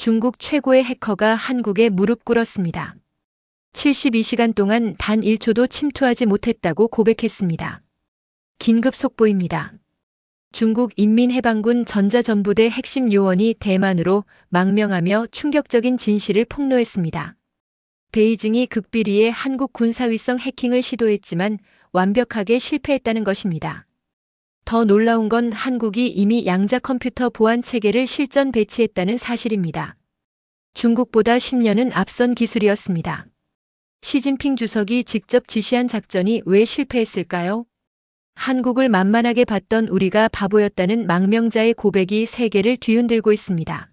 중국 최고의 해커가 한국에 무릎 꿇었습니다. 72시간 동안 단 1초도 침투하지 못했다고 고백했습니다. 긴급 속보입니다. 중국 인민해방군 전자전부대 핵심 요원이 대만으로 망명하며 충격적인 진실을 폭로했습니다. 베이징이 극비리에 한국 군사위성 해킹을 시도했지만 완벽하게 실패했다는 것입니다. 더 놀라운 건 한국이 이미 양자 컴퓨터 보안 체계를 실전 배치했다는 사실입니다. 중국보다 10년은 앞선 기술이었습니다. 시진핑 주석이 직접 지시한 작전이 왜 실패했을까요? 한국을 만만하게 봤던 우리가 바보였다는 망명자의 고백이 세계를 뒤흔들고 있습니다.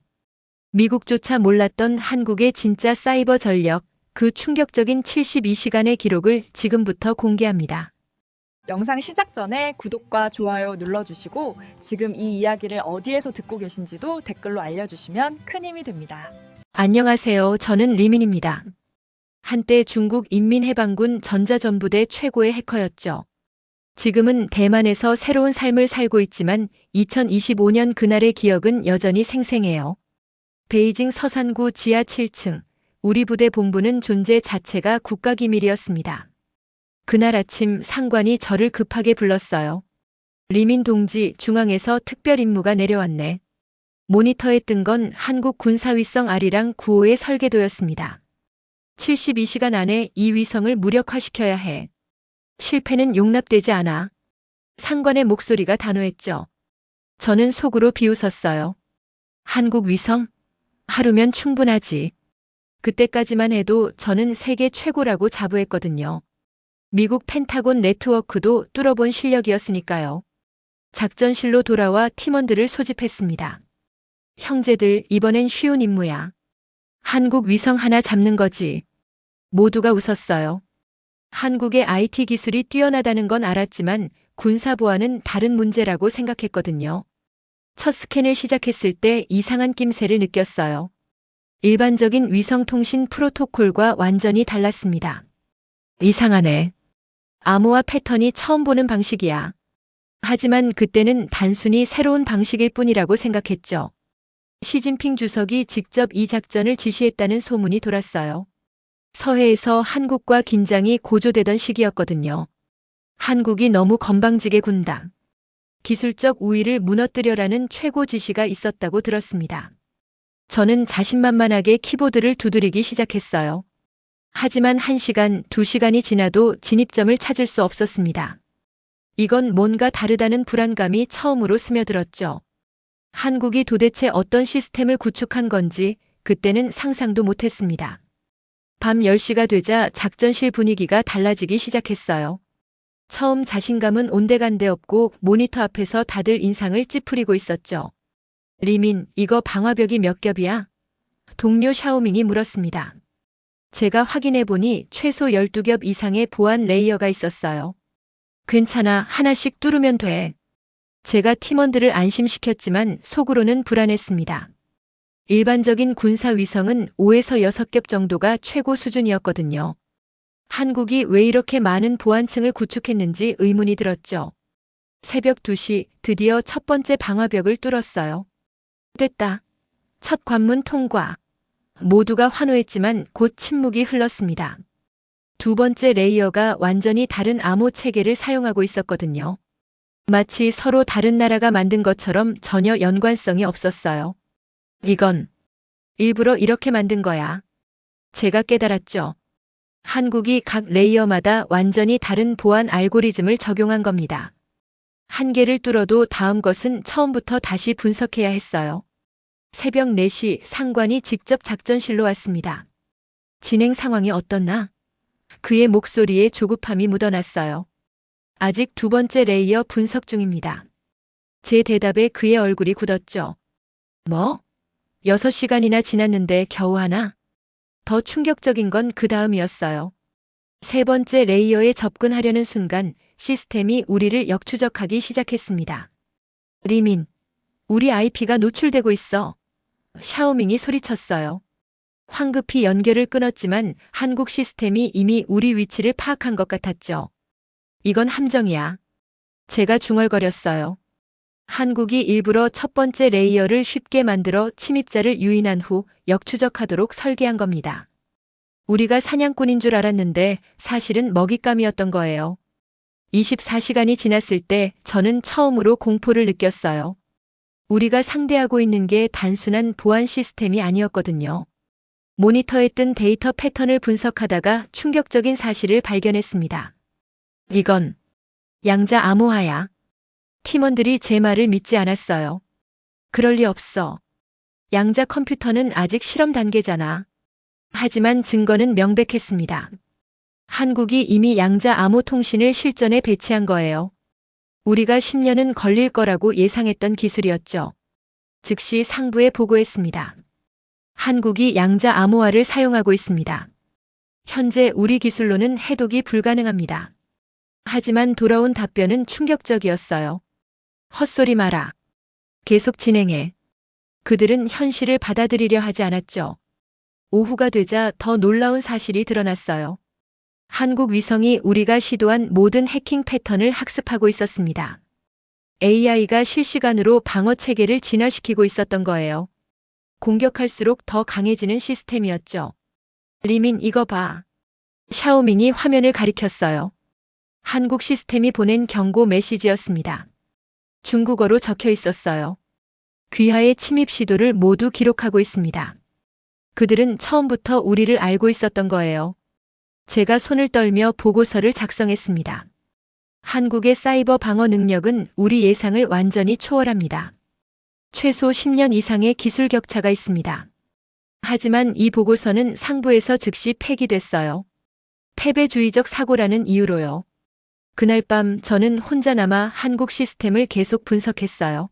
미국조차 몰랐던 한국의 진짜 사이버 전력, 그 충격적인 72시간의 기록을 지금부터 공개합니다. 영상 시작 전에 구독과 좋아요 눌러주시고 지금 이 이야기를 어디에서 듣고 계신지도 댓글로 알려주시면 큰 힘이 됩니다. 안녕하세요. 저는 리민입니다. 한때 중국 인민해방군 전자전부대 최고의 해커였죠. 지금은 대만에서 새로운 삶을 살고 있지만 2025년 그날의 기억은 여전히 생생해요. 베이징 서산구 지하 7층, 우리 부대 본부는 존재 자체가 국가기밀이었습니다. 그날 아침 상관이 저를 급하게 불렀어요. 리민 동지 중앙에서 특별 임무가 내려왔네. 모니터에 뜬 건 한국 군사위성 아리랑 9호의 설계도였습니다. 72시간 안에 이 위성을 무력화시켜야 해. 실패는 용납되지 않아. 상관의 목소리가 단호했죠. 저는 속으로 비웃었어요. 한국 위성? 하루면 충분하지. 그때까지만 해도 저는 세계 최고라고 자부했거든요. 미국 펜타곤 네트워크도 뚫어본 실력이었으니까요. 작전실로 돌아와 팀원들을 소집했습니다. 형제들, 이번엔 쉬운 임무야. 한국 위성 하나 잡는 거지. 모두가 웃었어요. 한국의 IT 기술이 뛰어나다는 건 알았지만 군사보안은 다른 문제라고 생각했거든요. 첫 스캔을 시작했을 때 이상한 낌새를 느꼈어요. 일반적인 위성통신 프로토콜과 완전히 달랐습니다. 이상하네. 암호화 패턴이 처음 보는 방식이야. 하지만 그때는 단순히 새로운 방식일 뿐이라고 생각했죠. 시진핑 주석이 직접 이 작전을 지시했다는 소문이 돌았어요. 서해에서 한국과 긴장이 고조되던 시기였거든요. 한국이 너무 건방지게 군다. 기술적 우위를 무너뜨려라는 최고 지시가 있었다고 들었습니다. 저는 자신만만하게 키보드를 두드리기 시작했어요. 하지만 1시간, 2시간이 지나도 진입점을 찾을 수 없었습니다. 이건 뭔가 다르다는 불안감이 처음으로 스며들었죠. 한국이 도대체 어떤 시스템을 구축한 건지 그때는 상상도 못했습니다. 밤 10시가 되자 작전실 분위기가 달라지기 시작했어요. 처음 자신감은 온데간데 없고 모니터 앞에서 다들 인상을 찌푸리고 있었죠. 리민, 이거 방화벽이 몇 겹이야? 동료 샤오밍이 물었습니다. 제가 확인해 보니 최소 12겹 이상의 보안 레이어가 있었어요. 괜찮아, 하나씩 뚫으면 돼. 제가 팀원들을 안심시켰지만 속으로는 불안했습니다. 일반적인 군사 위성은 5에서 6겹 정도가 최고 수준이었거든요. 한국이 왜 이렇게 많은 보안층을 구축했는지 의문이 들었죠. 새벽 2시 드디어 첫 번째 방화벽을 뚫었어요. 됐다. 첫 관문 통과. 모두가 환호했지만 곧 침묵이 흘렀습니다. 두 번째 레이어가 완전히 다른 암호 체계를 사용하고 있었거든요. 마치 서로 다른 나라가 만든 것처럼 전혀 연관성이 없었어요. 이건 일부러 이렇게 만든 거야. 제가 깨달았죠. 한국이 각 레이어마다 완전히 다른 보안 알고리즘을 적용한 겁니다. 한 개를 뚫어도 다음 것은 처음부터 다시 분석해야 했어요. 새벽 4시 상관이 직접 작전실로 왔습니다. 진행 상황이 어떻나? 그의 목소리에 조급함이 묻어났어요. 아직 두 번째 레이어 분석 중입니다. 제 대답에 그의 얼굴이 굳었죠. 뭐? 6시간이나 지났는데 겨우 하나? 더 충격적인 건 그 다음이었어요. 세 번째 레이어에 접근하려는 순간 시스템이 우리를 역추적하기 시작했습니다. 리민, 우리 IP가 노출되고 있어. 샤오밍이 소리쳤어요. 황급히 연결을 끊었지만 한국 시스템이 이미 우리 위치를 파악한 것 같았죠. 이건 함정이야. 제가 중얼거렸어요. 한국이 일부러 첫 번째 레이어를 쉽게 만들어 침입자를 유인한 후 역추적하도록 설계한 겁니다. 우리가 사냥꾼인 줄 알았는데 사실은 먹잇감이었던 거예요. 24시간이 지났을 때 저는 처음으로 공포를 느꼈어요. 우리가 상대하고 있는 게 단순한 보안 시스템이 아니었거든요. 모니터에 뜬 데이터 패턴을 분석하다가 충격적인 사실을 발견했습니다. 이건 양자 암호화야. 팀원들이 제 말을 믿지 않았어요. 그럴 리 없어. 양자 컴퓨터는 아직 실험 단계잖아. 하지만 증거는 명백했습니다. 한국이 이미 양자 암호 통신을 실전에 배치한 거예요. 우리가 10년은 걸릴 거라고 예상했던 기술이었죠. 즉시 상부에 보고했습니다. 한국이 양자 암호화를 사용하고 있습니다. 현재 우리 기술로는 해독이 불가능합니다. 하지만 돌아온 답변은 충격적이었어요. 헛소리 마라. 계속 진행해. 그들은 현실을 받아들이려 하지 않았죠. 오후가 되자 더 놀라운 사실이 드러났어요. 한국 위성이 우리가 시도한 모든 해킹 패턴을 학습하고 있었습니다. AI가 실시간으로 방어 체계를 진화시키고 있었던 거예요. 공격할수록 더 강해지는 시스템이었죠. 리민 이거 봐. 샤오밍이 화면을 가리켰어요. 한국 시스템이 보낸 경고 메시지였습니다. 중국어로 적혀 있었어요. 귀하의 침입 시도를 모두 기록하고 있습니다. 그들은 처음부터 우리를 알고 있었던 거예요. 제가 손을 떨며 보고서를 작성했습니다. 한국의 사이버 방어 능력은 우리 예상을 완전히 초월합니다. 최소 10년 이상의 기술 격차가 있습니다. 하지만 이 보고서는 상부에서 즉시 폐기됐어요. 패배주의적 사고라는 이유로요. 그날 밤 저는 혼자 남아 한국 시스템을 계속 분석했어요.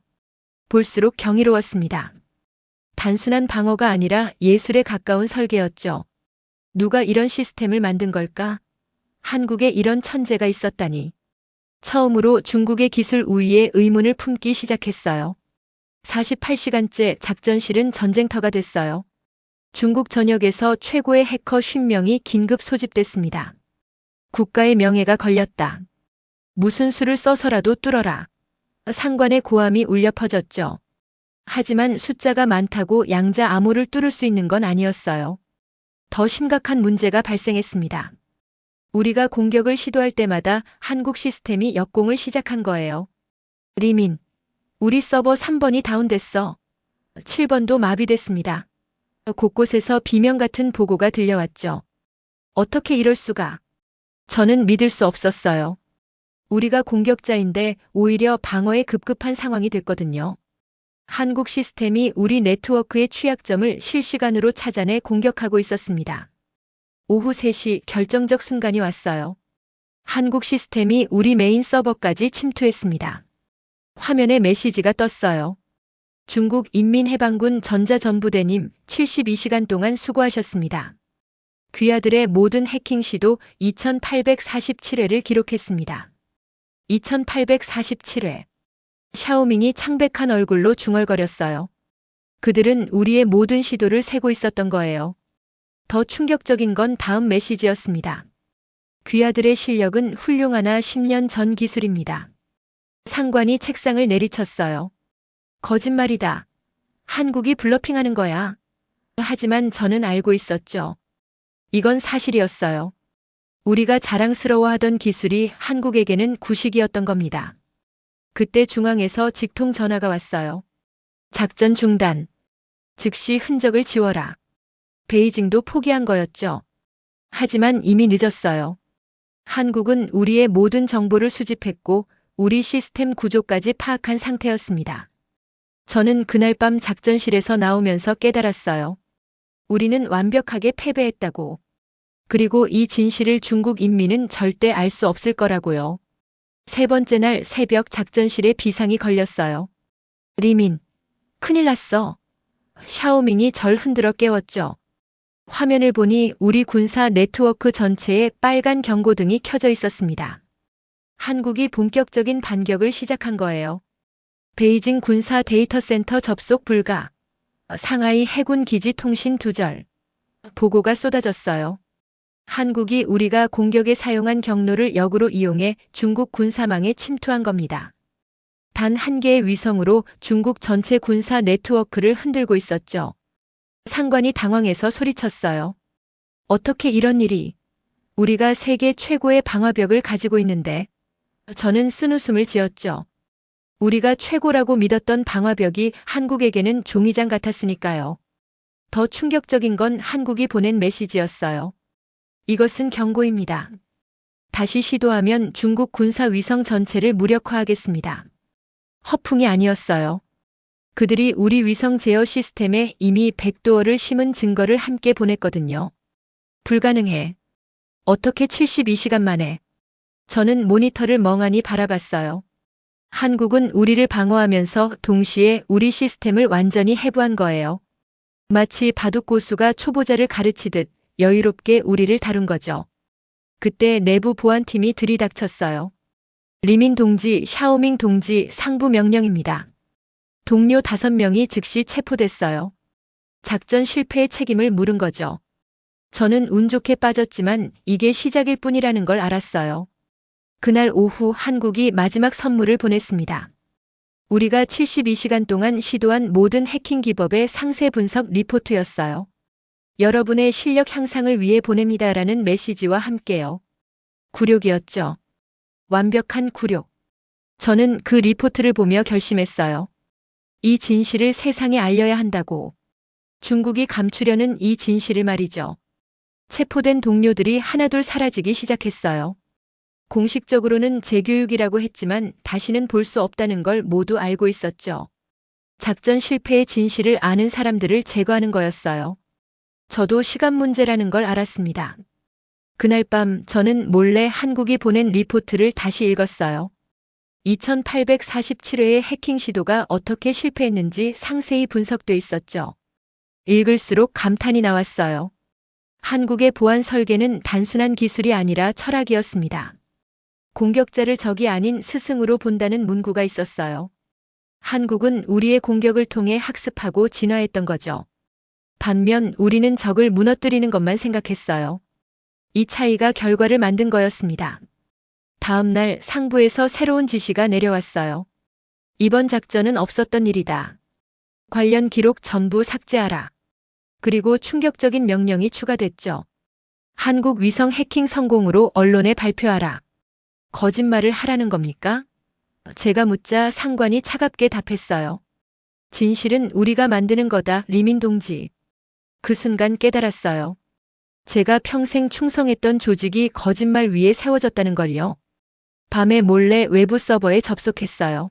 볼수록 경이로웠습니다. 단순한 방어가 아니라 예술에 가까운 설계였죠. 누가 이런 시스템을 만든 걸까? 한국에 이런 천재가 있었다니. 처음으로 중국의 기술 우위에 의문을 품기 시작했어요. 48시간째 작전실은 전쟁터가 됐어요. 중국 전역에서 최고의 해커 50명이 긴급 소집됐습니다. 국가의 명예가 걸렸다. 무슨 수를 써서라도 뚫어라. 상관의 고함이 울려 퍼졌죠. 하지만 숫자가 많다고 양자 암호를 뚫을 수 있는 건 아니었어요. 더 심각한 문제가 발생했습니다. 우리가 공격을 시도할 때마다 한국 시스템이 역공을 시작한 거예요. 리민, 우리 서버 3번이 다운됐어. 7번도 마비됐습니다. 곳곳에서 비명 같은 보고가 들려왔죠. 어떻게 이럴 수가? 저는 믿을 수 없었어요. 우리가 공격자인데 오히려 방어에 급급한 상황이 됐거든요. 한국 시스템이 우리 네트워크의 취약점을 실시간으로 찾아내 공격하고 있었습니다. 오후 3시 결정적 순간이 왔어요. 한국 시스템이 우리 메인 서버까지 침투했습니다. 화면에 메시지가 떴어요. 중국 인민해방군 전자전부대님 72시간 동안 수고하셨습니다. 귀하들의 모든 해킹 시도 2847회를 기록했습니다. 2847회. 샤오밍이 창백한 얼굴로 중얼거렸어요. 그들은 우리의 모든 시도를 세고 있었던 거예요. 더 충격적인 건 다음 메시지였습니다. 귀하들의 실력은 훌륭하나 10년 전 기술입니다. 상관이 책상을 내리쳤어요. 거짓말이다. 한국이 블러핑하는 거야. 하지만 저는 알고 있었죠. 이건 사실이었어요. 우리가 자랑스러워하던 기술이 한국에게는 구식이었던 겁니다. 그때 중앙에서 직통 전화가 왔어요. 작전 중단. 즉시 흔적을 지워라. 베이징도 포기한 거였죠. 하지만 이미 늦었어요. 한국은 우리의 모든 정보를 수집했고 우리 시스템 구조까지 파악한 상태였습니다. 저는 그날 밤 작전실에서 나오면서 깨달았어요. 우리는 완벽하게 패배했다고. 그리고 이 진실을 중국 인민은 절대 알 수 없을 거라고요. 세 번째 날 새벽 작전실에 비상이 걸렸어요. 리민, 큰일 났어. 샤오밍이 절 흔들어 깨웠죠. 화면을 보니 우리 군사 네트워크 전체에 빨간 경고등이 켜져 있었습니다. 한국이 본격적인 반격을 시작한 거예요. 베이징 군사 데이터 센터 접속 불가. 상하이 해군 기지 통신 두절. 보고가 쏟아졌어요. 한국이 우리가 공격에 사용한 경로를 역으로 이용해 중국 군사망에 침투한 겁니다. 단 한 개의 위성으로 중국 전체 군사 네트워크를 흔들고 있었죠. 상관이 당황해서 소리쳤어요. 어떻게 이런 일이? 우리가 세계 최고의 방화벽을 가지고 있는데. 저는 쓴웃음을 지었죠. 우리가 최고라고 믿었던 방화벽이 한국에게는 종이장 같았으니까요. 더 충격적인 건 한국이 보낸 메시지였어요. 이것은 경고입니다. 다시 시도하면 중국 군사 위성 전체를 무력화하겠습니다. 허풍이 아니었어요. 그들이 우리 위성 제어 시스템에 이미 백도어를 심은 증거를 함께 보냈거든요. 불가능해. 어떻게 72시간 만에. 저는 모니터를 멍하니 바라봤어요. 한국은 우리를 방어하면서 동시에 우리 시스템을 완전히 해부한 거예요. 마치 바둑 고수가 초보자를 가르치듯 여유롭게 우리를 다룬 거죠. 그때 내부 보안팀이 들이닥쳤어요. 리민 동지, 샤오밍 동지 상부 명령입니다. 동료 다섯 명이 즉시 체포됐어요. 작전 실패의 책임을 물은 거죠. 저는 운 좋게 빠졌지만 이게 시작일 뿐이라는 걸 알았어요. 그날 오후 한국이 마지막 선물을 보냈습니다. 우리가 72시간 동안 시도한 모든 해킹 기법의 상세 분석 리포트였어요. 여러분의 실력 향상을 위해 보냅니다라는 메시지와 함께요. 굴욕이었죠. 완벽한 굴욕. 저는 그 리포트를 보며 결심했어요. 이 진실을 세상에 알려야 한다고. 중국이 감추려는 이 진실을 말이죠. 체포된 동료들이 하나둘 사라지기 시작했어요. 공식적으로는 재교육이라고 했지만 다시는 볼 수 없다는 걸 모두 알고 있었죠. 작전 실패의 진실을 아는 사람들을 제거하는 거였어요. 저도 시간 문제라는 걸 알았습니다. 그날 밤 저는 몰래 한국이 보낸 리포트를 다시 읽었어요. 2847회의 해킹 시도가 어떻게 실패했는지 상세히 분석돼 있었죠. 읽을수록 감탄이 나왔어요. 한국의 보안 설계는 단순한 기술이 아니라 철학이었습니다. 공격자를 적이 아닌 스승으로 본다는 문구가 있었어요. 한국은 우리의 공격을 통해 학습하고 진화했던 거죠. 반면 우리는 적을 무너뜨리는 것만 생각했어요. 이 차이가 결과를 만든 거였습니다. 다음 날 상부에서 새로운 지시가 내려왔어요. 이번 작전은 없었던 일이다. 관련 기록 전부 삭제하라. 그리고 충격적인 명령이 추가됐죠. 한국 위성 해킹 성공으로 언론에 발표하라. 거짓말을 하라는 겁니까? 제가 묻자 상관이 차갑게 답했어요. 진실은 우리가 만드는 거다, 리민 동지. 그 순간 깨달았어요. 제가 평생 충성했던 조직이 거짓말 위에 세워졌다는 걸요. 밤에 몰래 외부 서버에 접속했어요.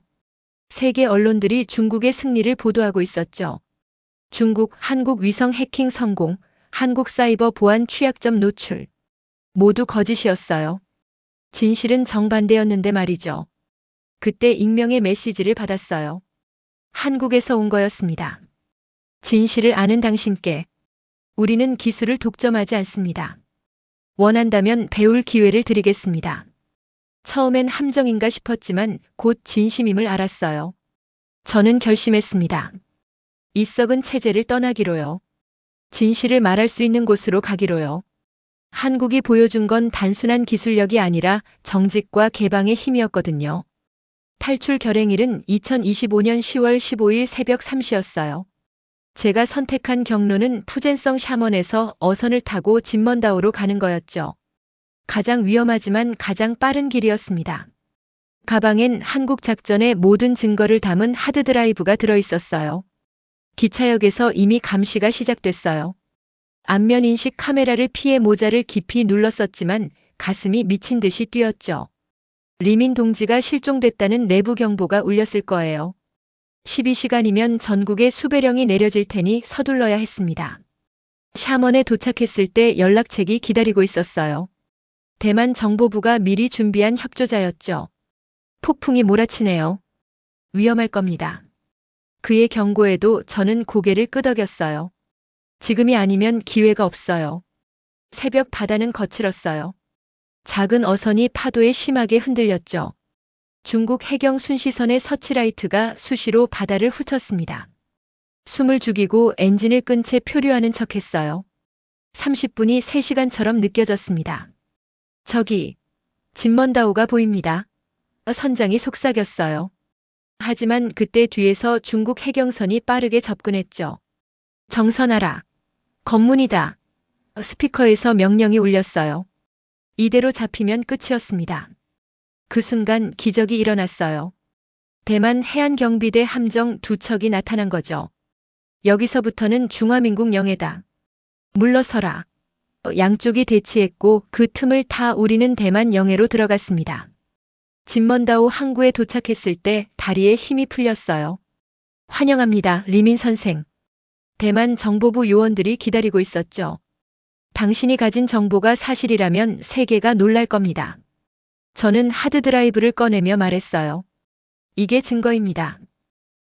세계 언론들이 중국의 승리를 보도하고 있었죠. 중국, 한국 위성 해킹 성공, 한국 사이버 보안 취약점 노출. 모두 거짓이었어요. 진실은 정반대였는데 말이죠. 그때 익명의 메시지를 받았어요. 한국에서 온 거였습니다. 진실을 아는 당신께 우리는 기술을 독점하지 않습니다. 원한다면 배울 기회를 드리겠습니다. 처음엔 함정인가 싶었지만 곧 진심임을 알았어요. 저는 결심했습니다. 이 썩은 체제를 떠나기로요. 진실을 말할 수 있는 곳으로 가기로요. 한국이 보여준 건 단순한 기술력이 아니라 정직과 개방의 힘이었거든요. 탈출 결행일은 2025년 10월 15일 새벽 3시였어요. 제가 선택한 경로는 푸젠성 샤먼에서 어선을 타고 진먼다오로 가는 거였죠. 가장 위험하지만 가장 빠른 길이었습니다. 가방엔 한국 작전의 모든 증거를 담은 하드드라이브가 들어 있었어요. 기차역에서 이미 감시가 시작됐어요. 안면 인식 카메라를 피해 모자를 깊이 눌렀었지만 가슴이 미친 듯이 뛰었죠. 리민 동지가 실종됐다는 내부 경보가 울렸을 거예요. 12시간이면 전국에 수배령이 내려질 테니 서둘러야 했습니다. 샤먼에 도착했을 때 연락책이 기다리고 있었어요. 대만 정보부가 미리 준비한 협조자였죠. 폭풍이 몰아치네요. 위험할 겁니다. 그의 경고에도 저는 고개를 끄덕였어요. 지금이 아니면 기회가 없어요. 새벽 바다는 거칠었어요. 작은 어선이 파도에 심하게 흔들렸죠. 중국 해경 순시선의 서치라이트가 수시로 바다를 훑었습니다. 숨을 죽이고 엔진을 끈 채 표류하는 척 했어요. 30분이 3시간처럼 느껴졌습니다. 저기, 진먼다오가 보입니다. 선장이 속삭였어요. 하지만 그때 뒤에서 중국 해경선이 빠르게 접근했죠. 정선하라. 검문이다. 스피커에서 명령이 울렸어요. 이대로 잡히면 끝이었습니다. 그 순간 기적이 일어났어요. 대만 해안 경비대 함정 두 척이 나타난 거죠. 여기서부터는 중화민국 영해다. 물러서라. 양쪽이 대치했고 그 틈을 타 우리는 대만 영해로 들어갔습니다. 진먼다오 항구에 도착했을 때 다리에 힘이 풀렸어요. 환영합니다, 리민 선생. 대만 정보부 요원들이 기다리고 있었죠. 당신이 가진 정보가 사실이라면 세계가 놀랄 겁니다. 저는 하드드라이브를 꺼내며 말했어요. 이게 증거입니다.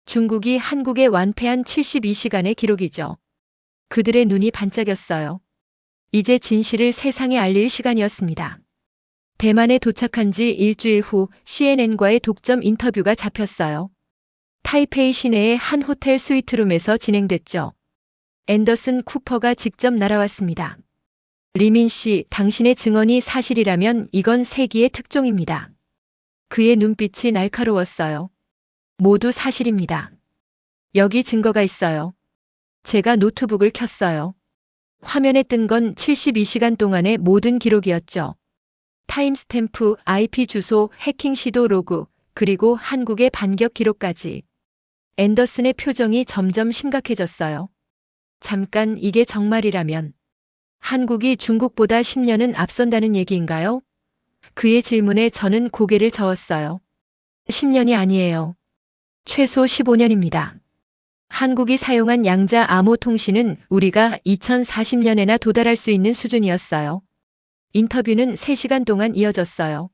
중국이 한국에 완패한 72시간의 기록이죠. 그들의 눈이 반짝였어요. 이제 진실을 세상에 알릴 시간이었습니다. 대만에 도착한 지 일주일 후 CNN과의 독점 인터뷰가 잡혔어요. 타이페이 시내의 한 호텔 스위트룸에서 진행됐죠. 앤더슨 쿠퍼가 직접 날아왔습니다. 리민 씨, 당신의 증언이 사실이라면 이건 세기의 특종입니다. 그의 눈빛이 날카로웠어요. 모두 사실입니다. 여기 증거가 있어요. 제가 노트북을 켰어요. 화면에 뜬 건 72시간 동안의 모든 기록이었죠. 타임스탬프, IP 주소, 해킹 시도 로그, 그리고 한국의 반격 기록까지. 앤더슨의 표정이 점점 심각해졌어요. 잠깐 이게 정말이라면 한국이 중국보다 10년은 앞선다는 얘기인가요? 그의 질문에 저는 고개를 저었어요. 10년이 아니에요. 최소 15년입니다. 한국이 사용한 양자 암호 통신은 우리가 2040년에나 도달할 수 있는 수준이었어요. 인터뷰는 3시간 동안 이어졌어요.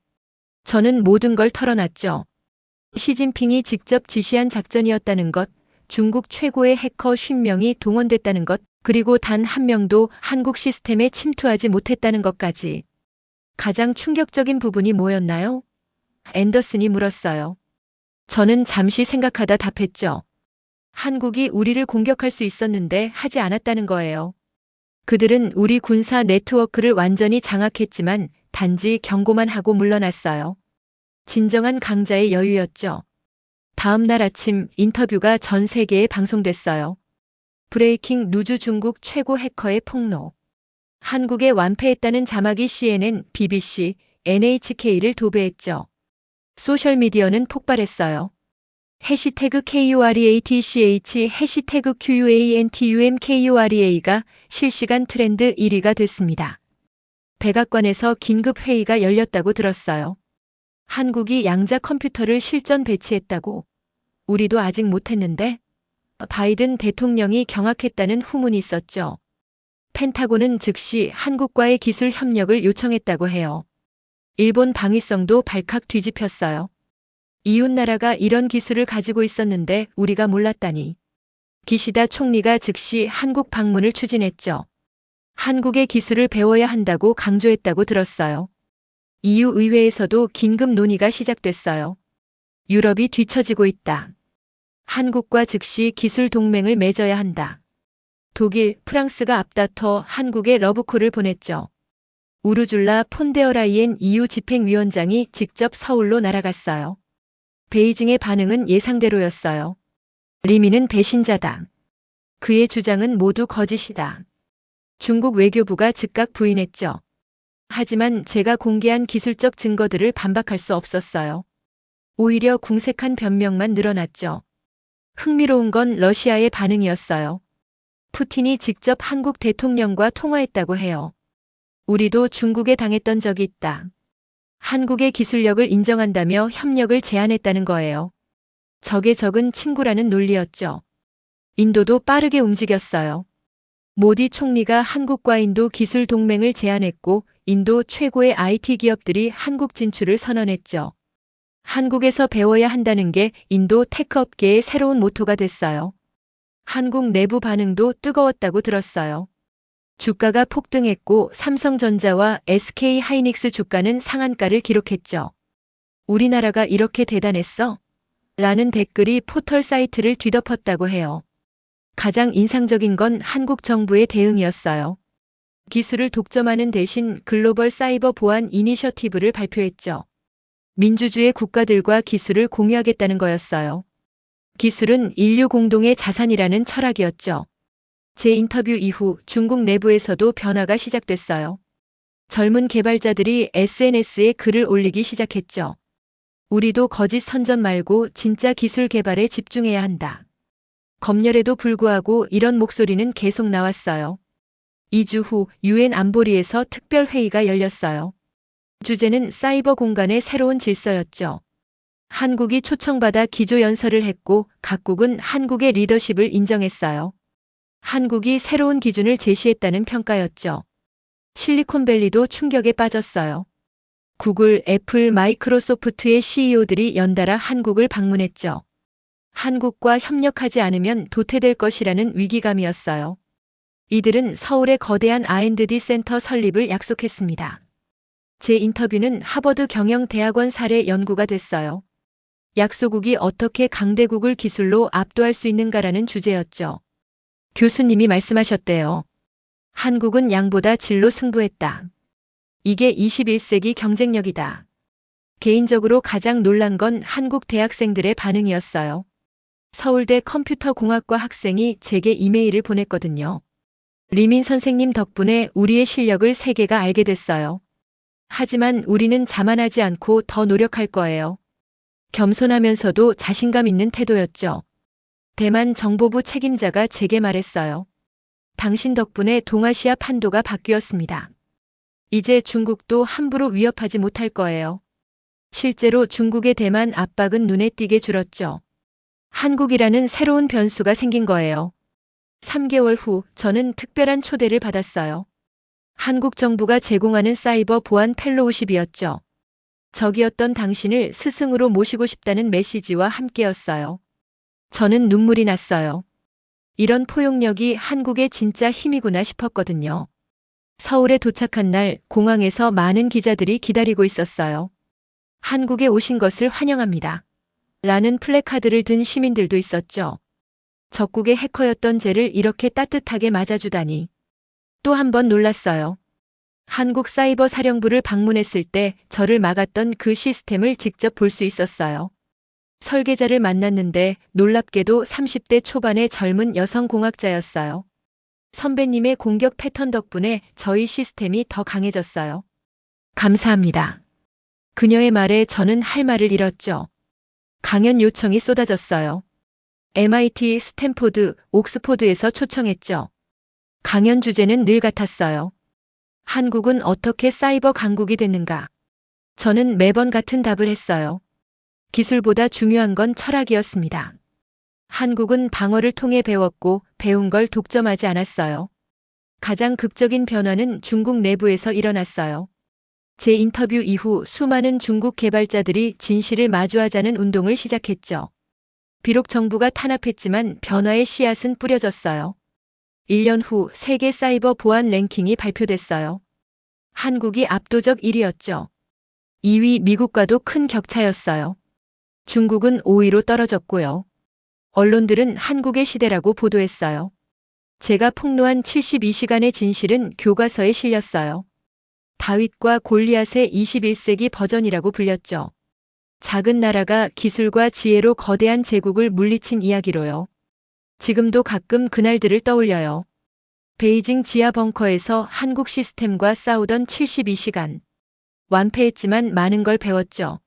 저는 모든 걸 털어놨죠. 시진핑이 직접 지시한 작전이었다는 것, 중국 최고의 해커 50명이 동원됐다는 것, 그리고 단 한 명도 한국 시스템에 침투하지 못했다는 것까지. 가장 충격적인 부분이 뭐였나요? 앤더슨이 물었어요. 저는 잠시 생각하다 답했죠. 한국이 우리를 공격할 수 있었는데 하지 않았다는 거예요. 그들은 우리 군사 네트워크를 완전히 장악했지만 단지 경고만 하고 물러났어요. 진정한 강자의 여유였죠. 다음 날 아침 인터뷰가 전 세계에 방송됐어요. 브레이킹 누주 중국 최고 해커의 폭로. 한국에 완패했다는 자막이 CNN, BBC, NHK를 도배했죠. 소셜미디어는 폭발했어요. 해시태그 KUREATCH 해시태그 QUANTUMKUREA가 실시간 트렌드 1위가 됐습니다. 백악관에서 긴급 회의가 열렸다고 들었어요. 한국이 양자 컴퓨터를 실전 배치했다고. 우리도 아직 못했는데? 바이든 대통령이 경악했다는 후문이 있었죠. 펜타곤은 즉시 한국과의 기술 협력을 요청했다고 해요. 일본 방위성도 발칵 뒤집혔어요. 이웃나라가 이런 기술을 가지고 있었는데 우리가 몰랐다니. 기시다 총리가 즉시 한국 방문을 추진했죠. 한국의 기술을 배워야 한다고 강조했다고 들었어요. EU 의회에서도 긴급 논의가 시작됐어요. 유럽이 뒤처지고 있다. 한국과 즉시 기술 동맹을 맺어야 한다. 독일, 프랑스가 앞다퉈 한국에 러브콜을 보냈죠. 우르줄라 폰데어라이엔 EU 집행위원장이 직접 서울로 날아갔어요. 베이징의 반응은 예상대로였어요. 리미는 배신자다. 그의 주장은 모두 거짓이다. 중국 외교부가 즉각 부인했죠. 하지만 제가 공개한 기술적 증거들을 반박할 수 없었어요. 오히려 궁색한 변명만 늘어났죠. 흥미로운 건 러시아의 반응이었어요. 푸틴이 직접 한국 대통령과 통화했다고 해요. 우리도 중국에 당했던 적이 있다. 한국의 기술력을 인정한다며 협력을 제안했다는 거예요. 적의 적은 친구라는 논리였죠. 인도도 빠르게 움직였어요. 모디 총리가 한국과 인도 기술 동맹을 제안했고 인도 최고의 IT 기업들이 한국 진출을 선언했죠. 한국에서 배워야 한다는 게 인도 테크 업계의 새로운 모토가 됐어요. 한국 내부 반응도 뜨거웠다고 들었어요. 주가가 폭등했고 삼성전자와 SK 하이닉스 주가는 상한가를 기록했죠. 우리나라가 이렇게 대단했어? 라는 댓글이 포털 사이트를 뒤덮었다고 해요. 가장 인상적인 건 한국 정부의 대응이었어요. 기술을 독점하는 대신 글로벌 사이버 보안 이니셔티브를 발표했죠. 민주주의 국가들과 기술을 공유하겠다는 거였어요. 기술은 인류 공동의 자산이라는 철학이었죠. 제 인터뷰 이후 중국 내부에서도 변화가 시작됐어요. 젊은 개발자들이 SNS에 글을 올리기 시작했죠. 우리도 거짓 선전 말고 진짜 기술 개발에 집중해야 한다. 검열에도 불구하고 이런 목소리는 계속 나왔어요. 2주 후 유엔 안보리에서 특별 회의가 열렸어요. 주제는 사이버 공간의 새로운 질서였죠. 한국이 초청받아 기조연설을 했고 각국은 한국의 리더십을 인정했어요. 한국이 새로운 기준을 제시했다는 평가였죠. 실리콘밸리도 충격에 빠졌어요. 구글, 애플, 마이크로소프트의 CEO들이 연달아 한국을 방문했죠. 한국과 협력하지 않으면 도태될 것이라는 위기감이었어요. 이들은 서울의 거대한 R&D 센터 설립을 약속했습니다. 제 인터뷰는 하버드 경영대학원 사례 연구가 됐어요. 약소국이 어떻게 강대국을 기술로 압도할 수 있는가라는 주제였죠. 교수님이 말씀하셨대요. 한국은 양보다 질로 승부했다. 이게 21세기 경쟁력이다. 개인적으로 가장 놀란 건 한국 대학생들의 반응이었어요. 서울대 컴퓨터공학과 학생이 제게 이메일을 보냈거든요. 리민 선생님 덕분에 우리의 실력을 세계가 알게 됐어요. 하지만 우리는 자만하지 않고 더 노력할 거예요. 겸손하면서도 자신감 있는 태도였죠. 대만 정보부 책임자가 제게 말했어요. 당신 덕분에 동아시아 판도가 바뀌었습니다. 이제 중국도 함부로 위협하지 못할 거예요. 실제로 중국의 대만 압박은 눈에 띄게 줄었죠. 한국이라는 새로운 변수가 생긴 거예요. 3개월 후 저는 특별한 초대를 받았어요. 한국 정부가 제공하는 사이버 보안 펠로우십이었죠. 적이었던 당신을 스승으로 모시고 싶다는 메시지와 함께였어요. 저는 눈물이 났어요. 이런 포용력이 한국의 진짜 힘이구나 싶었거든요. 서울에 도착한 날 공항에서 많은 기자들이 기다리고 있었어요. 한국에 오신 것을 환영합니다. 라는 플래카드를 든 시민들도 있었죠. 적국의 해커였던 쟤를 이렇게 따뜻하게 맞아주다니. 또 한 번 놀랐어요. 한국 사이버 사령부를 방문했을 때 저를 막았던 그 시스템을 직접 볼 수 있었어요. 설계자를 만났는데 놀랍게도 30대 초반의 젊은 여성 공학자였어요. 선배님의 공격 패턴 덕분에 저희 시스템이 더 강해졌어요. 감사합니다. 그녀의 말에 저는 할 말을 잃었죠. 강연 요청이 쏟아졌어요. MIT, 스탠포드, 옥스포드에서 초청했죠. 강연 주제는 늘 같았어요. 한국은 어떻게 사이버 강국이 됐는가? 저는 매번 같은 답을 했어요. 기술보다 중요한 건 철학이었습니다. 한국은 방어를 통해 배웠고 배운 걸 독점하지 않았어요. 가장 극적인 변화는 중국 내부에서 일어났어요. 제 인터뷰 이후 수많은 중국 개발자들이 진실을 마주하자는 운동을 시작했죠. 비록 정부가 탄압했지만 변화의 씨앗은 뿌려졌어요. 1년 후 세계 사이버 보안 랭킹이 발표됐어요. 한국이 압도적 1위였죠. 2위 미국과도 큰 격차였어요. 중국은 5위로 떨어졌고요. 언론들은 한국의 시대라고 보도했어요. 제가 폭로한 72시간의 진실은 교과서에 실렸어요. 다윗과 골리앗의 21세기 버전이라고 불렸죠. 작은 나라가 기술과 지혜로 거대한 제국을 물리친 이야기로요. 지금도 가끔 그날들을 떠올려요. 베이징 지하 벙커에서 한국 시스템과 싸우던 72시간. 완패했지만 많은 걸 배웠죠.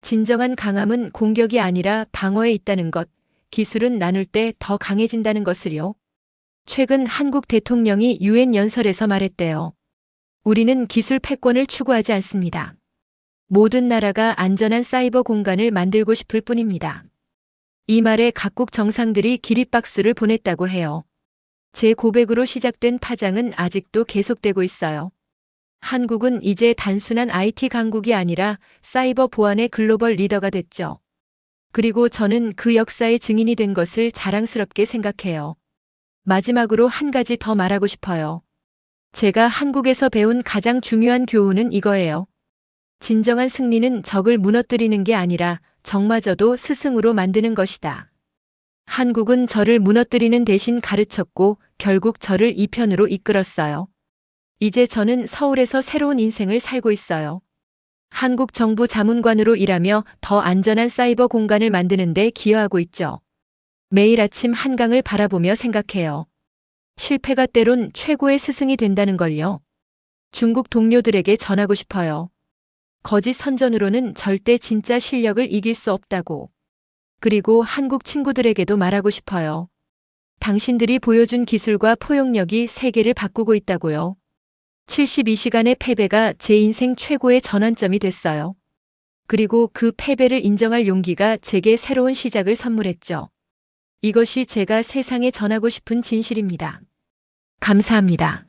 진정한 강함은 공격이 아니라 방어에 있다는 것, 기술은 나눌 때 더 강해진다는 것을요. 최근 한국 대통령이 유엔 연설에서 말했대요. 우리는 기술 패권을 추구하지 않습니다. 모든 나라가 안전한 사이버 공간을 만들고 싶을 뿐입니다. 이 말에 각국 정상들이 기립박수를 보냈다고 해요. 제 고백으로 시작된 파장은 아직도 계속되고 있어요. 한국은 이제 단순한 IT 강국이 아니라 사이버 보안의 글로벌 리더가 됐죠. 그리고 저는 그 역사의 증인이 된 것을 자랑스럽게 생각해요. 마지막으로 한 가지 더 말하고 싶어요. 제가 한국에서 배운 가장 중요한 교훈은 이거예요. 진정한 승리는 적을 무너뜨리는 게 아니라 적마저도 스승으로 만드는 것이다. 한국은 저를 무너뜨리는 대신 가르쳤고 결국 저를 이 편으로 이끌었어요. 이제 저는 서울에서 새로운 인생을 살고 있어요. 한국 정부 자문관으로 일하며 더 안전한 사이버 공간을 만드는 데 기여하고 있죠. 매일 아침 한강을 바라보며 생각해요. 실패가 때론 최고의 스승이 된다는 걸요. 중국 동료들에게 전하고 싶어요. 거짓 선전으로는 절대 진짜 실력을 이길 수 없다고. 그리고 한국 친구들에게도 말하고 싶어요. 당신들이 보여준 기술과 포용력이 세계를 바꾸고 있다고요. 72시간의 패배가 제 인생 최고의 전환점이 됐어요. 그리고 그 패배를 인정할 용기가 제게 새로운 시작을 선물했죠. 이것이 제가 세상에 전하고 싶은 진실입니다. 감사합니다.